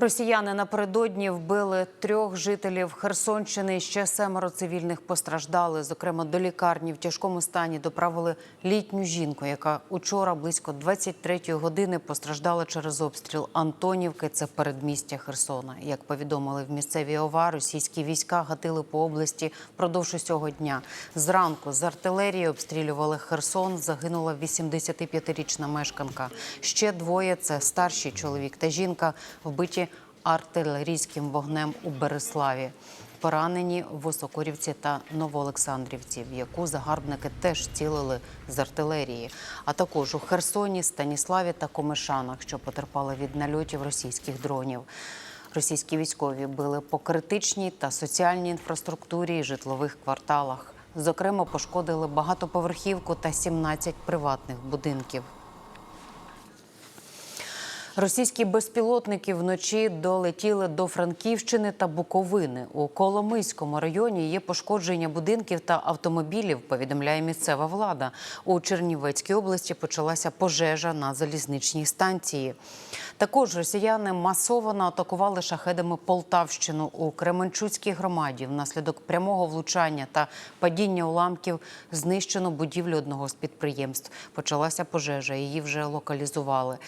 Росіяни напередодні вбили трьох жителів Херсонщини. Ще семеро цивільних постраждали. Зокрема, до лікарні в тяжкому стані доправили літню жінку, яка учора близько 23-ї години постраждала через обстріл Антонівки. Це передмістя Херсона. Як повідомили в місцевій ОВА, російські війська гатили по області впродовж усього дня. Зранку з артилерії обстрілювали Херсон. Загинула 85-річна мешканка. Ще двоє це старший чоловік та жінка, вбиті артилерійським вогнем у Береславі. Поранені в Осокорівці та Новоолександрівці, в яку загарбники теж цілили з артилерії, а також у Херсоні, Станіславі та Комишанах, що потерпали від нальотів російських дронів. Російські військові били по критичній та соціальній інфраструктурі і житлових кварталах. Зокрема, пошкодили багатоповерхівку та 17 приватних будинків. Російські безпілотники вночі долетіли до Франківщини та Буковини. У Коломийському районі є пошкодження будинків та автомобілів. Повідомляє місцева влада. У Чернівецькій області почалася пожежа на залізничній станції. Також росіяни масово атакували шахедами Полтавщину у Кременчуцькій громаді. Внаслідок прямого влучання та падіння уламків знищено будівлю одного з підприємств. Почалася пожежа. Її вже локалізували.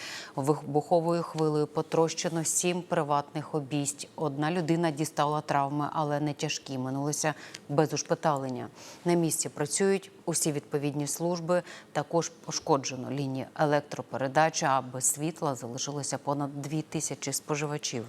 Вибуховою хвилею потрощено сім приватних обійсть. Одна людина дістала травми, але не тяжкі. Минулися без ушпиталення. На місці працюють усі відповідні служби. Також пошкоджено лінії електропередачі, а без світла залишилося понад дві тисячі споживачів.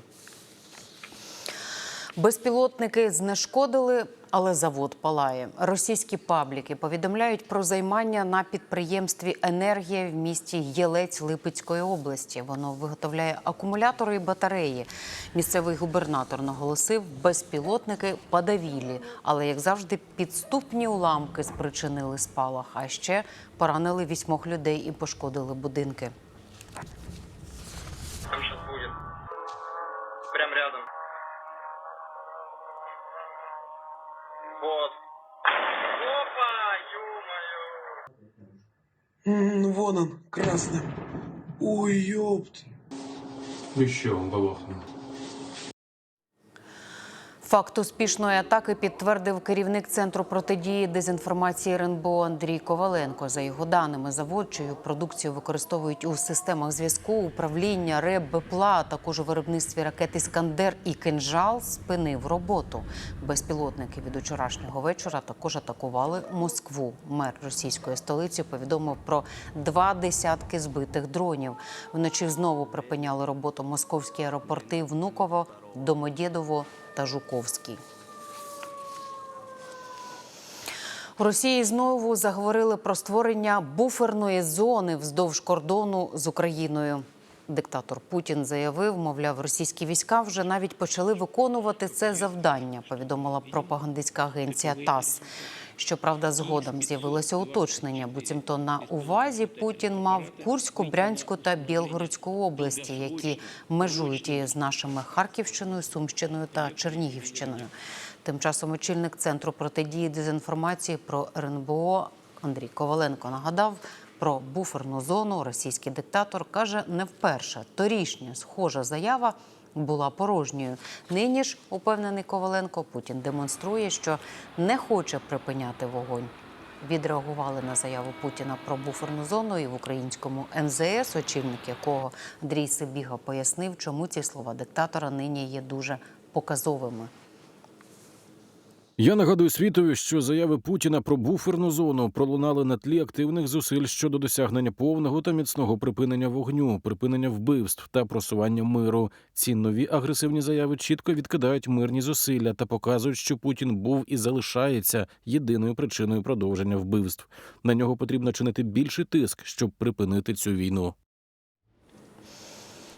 Безпілотники знешкодили, але завод палає. Російські пабліки повідомляють про займання на підприємстві енергія в місті Єлець Липецької області. Воно виготовляє акумулятори і батареї. Місцевий губернатор наголосив, безпілотники падавілі, але як завжди, підступні уламки спричинили спалах. А ще поранили вісьмох людей і пошкодили будинки. Вон он, красным. Ой, ёпт. Еще он балахнул. Факт успішної атаки підтвердив керівник центру протидії дезінформації РНБО Андрій Коваленко. За його даними, завод, чию продукцію використовують у системах зв'язку, управління РЕБ, БПЛА, а також у виробництві ракет «Іскандер» і «Кинжал» спинив роботу. Безпілотники від учорашнього вечора також атакували Москву. Мер російської столиці повідомив про два десятки збитих дронів. Вночі знову припиняли роботу московські аеропорти Внуково, Домодєдово та Жуковський. У Росії знову заговорили про створення буферної зони вздовж кордону з Україною. Диктатор Путін заявив, мовляв, російські війська вже навіть почали виконувати це завдання. Повідомила пропагандистська агенція ТАСС. Щоправда, згодом з'явилося уточнення, буцімто на увазі Путін мав Курську, Брянську та Білгородську області, які межують із нашими Харківщиною, Сумщиною та Чернігівщиною. Тим часом очільник центру протидії дезінформації про РНБО Андрій Коваленко нагадав. Про буферну зону російський диктатор каже не вперше. Торішня схожа заява була порожньою. Нині ж, упевнений Коваленко, Путін демонструє, що не хоче припиняти вогонь. Відреагували на заяву Путіна про буферну зону і в українському МЗС, очільник якого Андрій Сибіга пояснив, чому ці слова диктатора нині є дуже показовими. Я нагадую світові, що заяви Путіна про буферну зону пролунали на тлі активних зусиль щодо досягнення повного та міцного припинення вогню, припинення вбивств та просування миру. Ці нові агресивні заяви чітко відкидають мирні зусилля та показують, що Путін був і залишається єдиною причиною продовження вбивств. На нього потрібно чинити більший тиск, щоб припинити цю війну.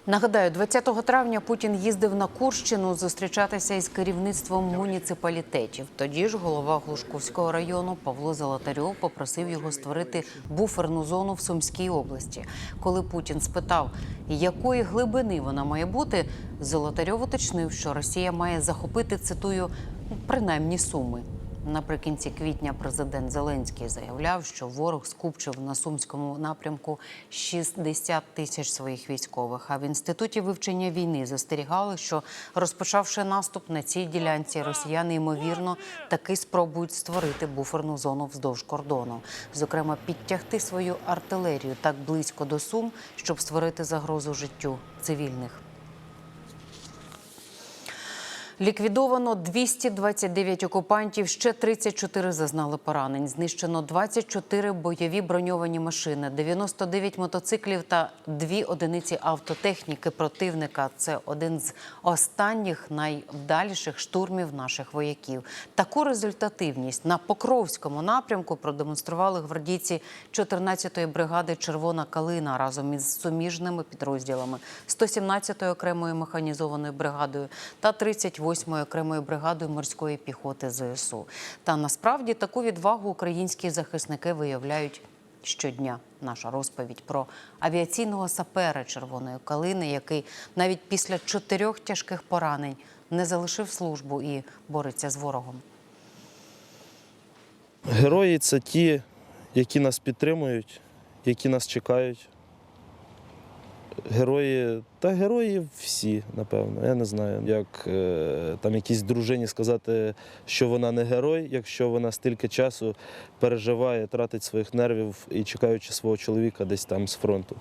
Нагадаю, 20 травня Путін їздив на Курщину зустрічатися із керівництвом муніципалітетів. Тоді ж голова Глушковського району Павло Золотарьов попросив його створити буферну зону в Сумській області. Коли Путін спитав, якої глибини вона має бути, Золотарьов уточнив, що Росія має захопити цитую принаймні суми. Наприкінці квітня президент Зеленський заявляв, що ворог скупчив на сумському напрямку 60 тисяч своїх військових. А в інституті вивчення війни застерігали, що розпочавши наступ на цій ділянці, росіяни ймовірно таки спробують створити буферну зону вздовж кордону, зокрема підтягти свою артилерію так близько до Сум, щоб створити загрозу життю цивільних. Ліквідовано 229 окупантів, ще 34 зазнали поранень. Знищено 24 бойові броньовані машини, 99 мотоциклів та дві одиниці автотехніки противника. Це один з останніх найвдаліших штурмів наших вояків. Таку результативність на Покровському напрямку продемонстрували гвардійці 14-ї бригади Червона калина разом із суміжними підрозділами 117-ї окремої механізованої бригадою та 38-ї окремої бригадою морської піхоти ЗСУ. Та насправді таку відвагу українські захисники виявляють щодня. Наша розповідь про авіаційного сапера Червоної калини, який навіть після чотирьох тяжких поранень не залишив службу і бореться з ворогом. Герої це ті, які нас підтримують, які нас чекають. Герої, та герої всі, напевно. Я не знаю, як е, там якійсь дружині сказати, що вона не герой, якщо вона стільки часу переживає, тратить своїх нервів і чекаючи свого чоловіка десь там з фронту.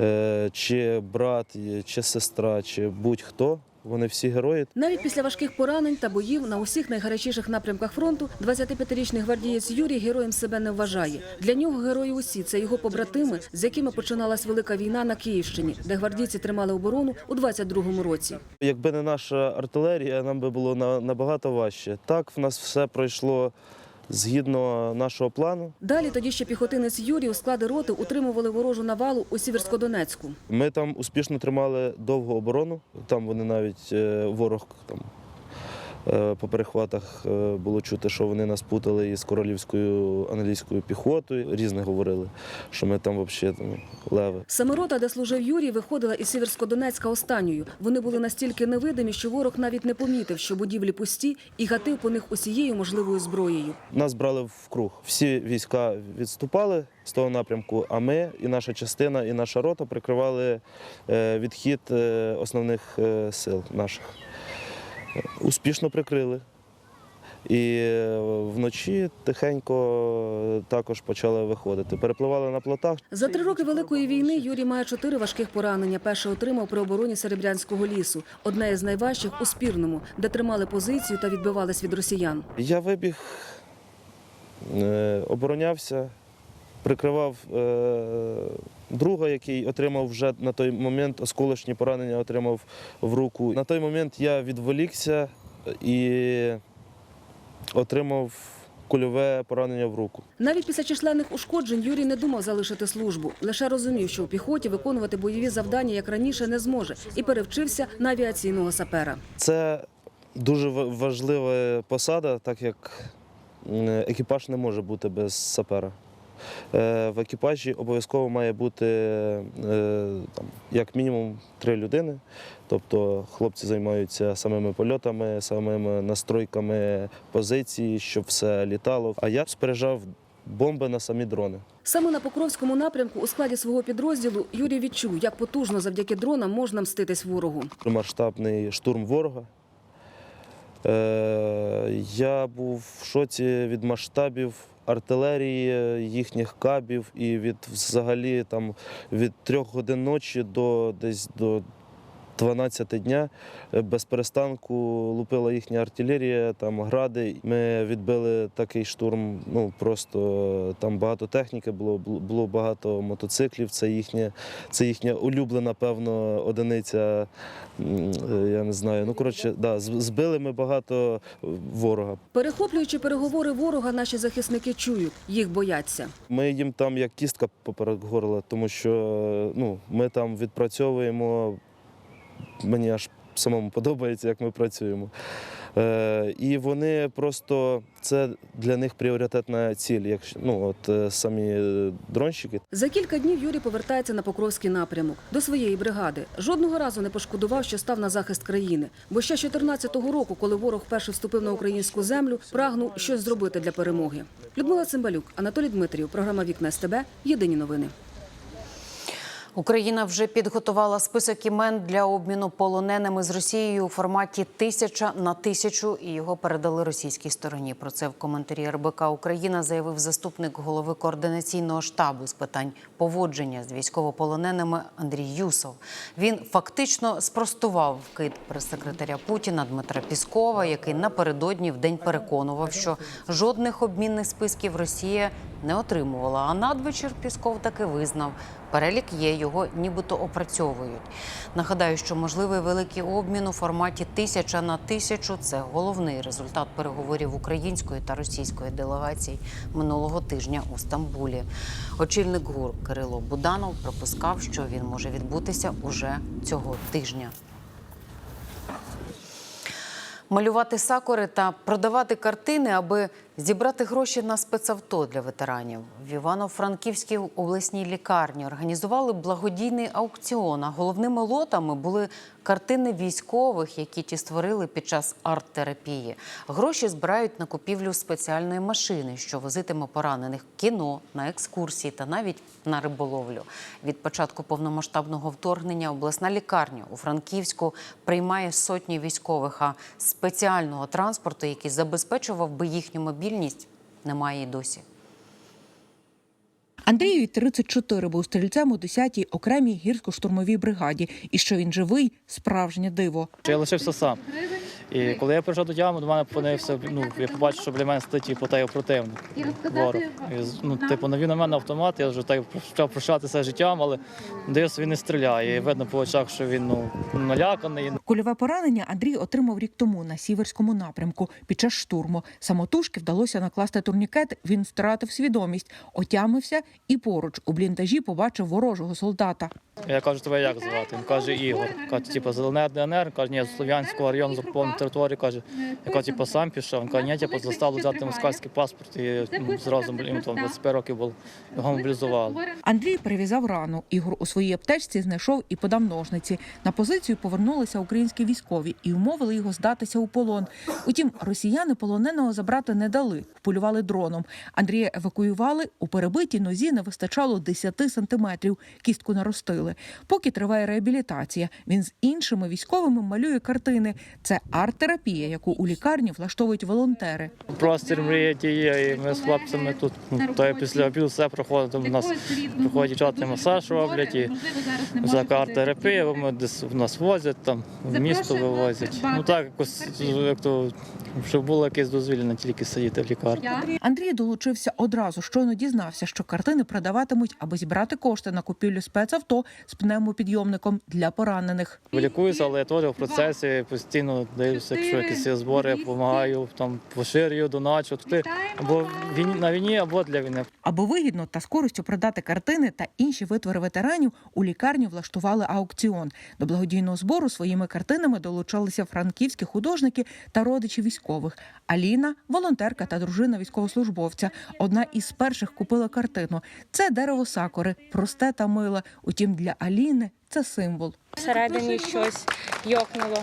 Е, чи брат, чи сестра, чи будь-хто, вони всі герої. Навіть після важких поранень та боїв на усіх найгарячіших напрямках фронту 25-річний гвардієць Юрій героєм себе не вважає. Для нього герої усі це його побратими, з якими починалась велика війна на Київщині, де гвардійці тримали оборону у 22-му році. Якби не наша артилерія, нам би було набагато важче. Так, в нас все пройшло згідно нашого плану. Далі тоді ще піхотинець Юрій у склади роти утримували ворожу навалу у Сіверськодонецьку. Ми там успішно тримали довгу оборону. Там вони навіть е, ворог там. Е, По перехватах е, було чути, що вони нас путали із королівською англійською піхотою. Різне говорили, що ми там взагалі там, леви. Саме рота, де служив Юрій, виходила із Сіверськодонецька останньою. Вони були настільки невидимі, що ворог навіть не помітив, що будівлі пусті, і гатив по них усією можливою зброєю. Нас брали в круг. Всі війська відступали з того напрямку, а ми, і наша частина, і наша рота прикривали е, відхід основних сил наших. Успішно прикрили. І е, вночі тихенько також почали виходити. Перепливали на плотах. За три роки великої війни Юрій має чотири важких поранення. Перше отримав при обороні Серебрянського лісу. Одне із найважчих у спірному, де тримали позицію та відбивались від росіян. Я вибіг, е, оборонявся, прикривав е, друга, який отримав вже на той момент осколочні поранення, отримав в руку. На той момент я відволікся і отримав кульове поранення в руку. Навіть після численних ушкоджень Юрій не думав залишити службу. Лише розумів, що у піхоті виконувати бойові завдання як раніше не зможе, і перевчився на авіаційного сапера. Це дуже важлива посада, так як екіпаж не може бути без сапера. Е, В екіпажі обов'язково має бути е, там, як мінімум три людини. Тобто хлопці займаються самими польотами, самими настройками позиції, щоб все літало. А я споряджав бомби на самі дрони. Саме на Покровському напрямку у складі свого підрозділу Юрій відчув, як потужно завдяки дронам можна мститись ворогу. масштабний штурм ворога. Е, я був в шоці від масштабів артилерії, їхніх кабів і від взагалі там від трьох годин ночі до десь до 12 дня е, без перестанку лупила їхня артилерія, там гради. Ми відбили такий штурм. Ну просто там багато техніки було, було багато мотоциклів. Це їхня, це їхня улюблена, певно, одиниця. е, Я не знаю. Ну коротше, да, збили ми багато ворога. Перехоплюючи переговори ворога, наші захисники чують, їх бояться. Ми їм там як кістка поперед горла, тому що ну, ми там відпрацьовуємо. Мені аж самому подобається, як ми працюємо. Е, і вони просто це для них пріоритетна ціль, якщо ну от е, самі дронщики. За кілька днів Юрій повертається на Покровський напрямок до своєї бригади. Жодного разу не пошкодував, що став на захист країни. Бо ще 14-го року, коли ворог вперше вступив на українську землю, прагнув щось зробити для перемоги. Людмила Цимбалюк, Анатолій Дмитрів, програма Вікна СТБ. Єдині новини. Україна вже підготувала список імен для обміну полоненими з Росією у форматі тисяча на тисячу, і його передали російській стороні. Про це в коментарі РБК Україна заявив заступник голови координаційного штабу з питань поводження з військовополоненими Андрій Юсов. Він фактично спростував вкид прес-секретаря Путіна Дмитра Піскова, який напередодні в день переконував, що жодних обмінних списків Росія не отримувала. А надвечір Пісков таки визнав. Перелік є, його нібито опрацьовують. Нагадаю, що можливий великий обмін у форматі тисяча на тисячу це головний результат переговорів української та російської делегацій минулого тижня у Стамбулі. Очільник ГУР Кирило Буданов припускав, що він може відбутися уже цього тижня. Малювати сакури та продавати картини, аби зібрати гроші на спецавто для ветеранів. В Івано-Франківській обласній лікарні організували благодійний аукціон. А головними лотами були картини військових, які ті створили під час арт-терапії. Гроші збирають на купівлю спеціальної машини, що возитиме поранених кіно, на екскурсії та навіть на риболовлю. Від початку повномасштабного вторгнення обласна лікарня у Франківську приймає сотні військових, а спеціального транспорту, який забезпечував би їхню мобільність, немає й досі. Андрію 34 був стрільцем у 10-й окремій гірсько-штурмовій бригаді. І що він живий справжнє диво. Я лишився сам. І коли я прийшов до тями, до мене опинився, ну, я побачив, що біля мене стоїть типу, той противник. Ворог. І, ну, типу, навів на мене автомат, я вже так почав прощатися життям, але дивився, він не стріляє. І видно по очах, що він ну, наляканий. Кульове поранення Андрій отримав рік тому на сіверському напрямку під час штурму. Самотужки вдалося накласти турнікет. Він втратив свідомість, отямився і поруч у бліндажі побачив ворожого солдата. Я кажу, тебе як звати? Він каже, Ігор. Каже, типу, зелене ДНР, каже, ні, з Слов'янського району закупованої території, каже, я кажу, типу, сам пішов. Він каже, ні, типу, заставили взяти москальський паспорт і зразу йому там 25 років було, його мобілізували. Андрій перев'язав рану. Ігор у своїй аптечці знайшов і подав ножниці. На позицію повернулися українські військові і умовили його здатися у полон. Утім, росіяни полоненого забрати не дали, вполювали дроном. Андрія евакуювали. У перебитій нозі не вистачало 10 сантиметрів. Кістку наростили. Поки триває реабілітація, він з іншими військовими малює картини. Це арт-терапія, яку у лікарні влаштовують волонтери. Простір мрія діє, і ми з хлопцями тут то я після обіду все проходить. У нас приходять дівчата масаж роблять і всяка арт-терапія, ми десь в нас возять, там в місто вивозять. Ну так, якось як то щоб було якесь дозвілля не тільки сидіти в лікарні. Андрій долучився одразу. Щойно дізнався, що картини продаватимуть, аби зібрати кошти на купівлю спецавто з пневмопідйомником для поранених. Лікуюся, але я теж в процесі постійно дивлюся, якщо якісь є збори, я допомагаю, там поширюю, доначу. Туди або війні на війні, або для війни. Аби вигідно та з користю продати картини та інші витвори ветеранів, у лікарні влаштували аукціон. До благодійного збору своїми картинами долучалися франківські художники та родичі військових. Аліна, волонтерка та дружина військовослужбовця. Одна із перших купила картину. Це дерево сакури, просте та миле. Утім, для Аліни це символ. всередині щось йокнуло.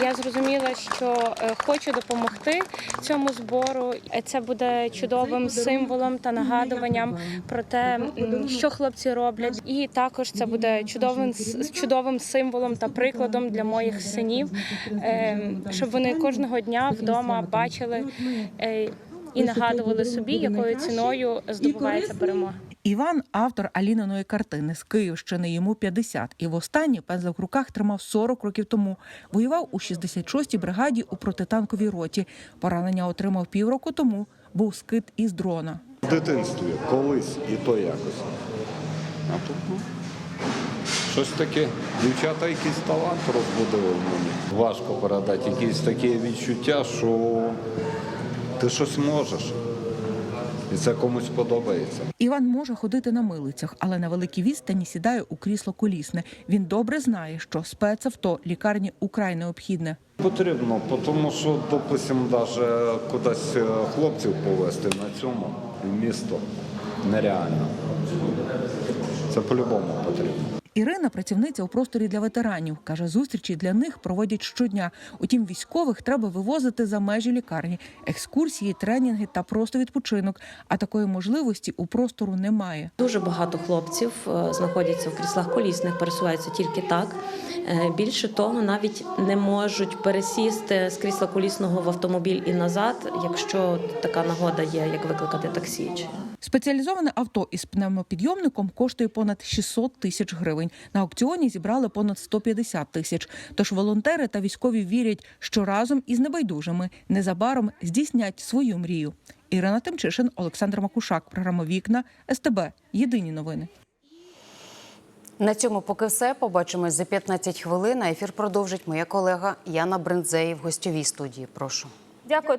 І я зрозуміла, що е, хочу допомогти цьому збору. Це буде чудовим символом та нагадуванням про те, що хлопці роблять. І також це буде чудовим чудовим символом та прикладом для моїх синів, е, щоб вони кожного дня вдома бачили е, і нагадували собі, якою ціною здобувається перемога. Іван автор Аліниної картини з Київщини. Йому 50. І востаннє пензлик в руках тримав 40 років тому. Воював у 66-й бригаді у протитанковій роті. Поранення отримав півроку тому. Був скид із дрона. В дитинстві колись і то якось. А тут ну, щось таке. Дівчата якийсь талант розбудили в мені. Важко передати якісь такі відчуття, що ти щось можеш. І це комусь подобається. Іван може ходити на милицях, але на великій відстані сідає у крісло колісне. Він добре знає, що спецавто лікарні украй необхідне. Потрібно, тому що, допустимо, навіть кудись е, хлопців повезти на цьому місто нереально. Це по-любому потрібно. Ірина працівниця у просторі для ветеранів. каже, зустрічі для них проводять щодня. Утім, військових треба вивозити за межі лікарні, екскурсії, тренінги та просто відпочинок. А такої можливості у простору немає. Дуже багато хлопців е, знаходяться в кріслах колісних, пересуваються тільки так. Е, Більше того, навіть не можуть пересісти з крісла колісного в автомобіль і назад, якщо така нагода є, як викликати таксі. Спеціалізоване авто із пневмопідйомником коштує понад 600 тисяч гривень. На аукціоні зібрали понад 150 тисяч. Тож волонтери та військові вірять, що разом із небайдужими незабаром здійснять свою мрію. Ірина Тимчишин, Олександр Макушак. Програма Вікна СТБ. Єдині новини. На цьому поки все. Побачимось за 15 хвилин. А ефір продовжить моя колега Яна Брендзеї в гостьовій студії. Прошу. Дякую.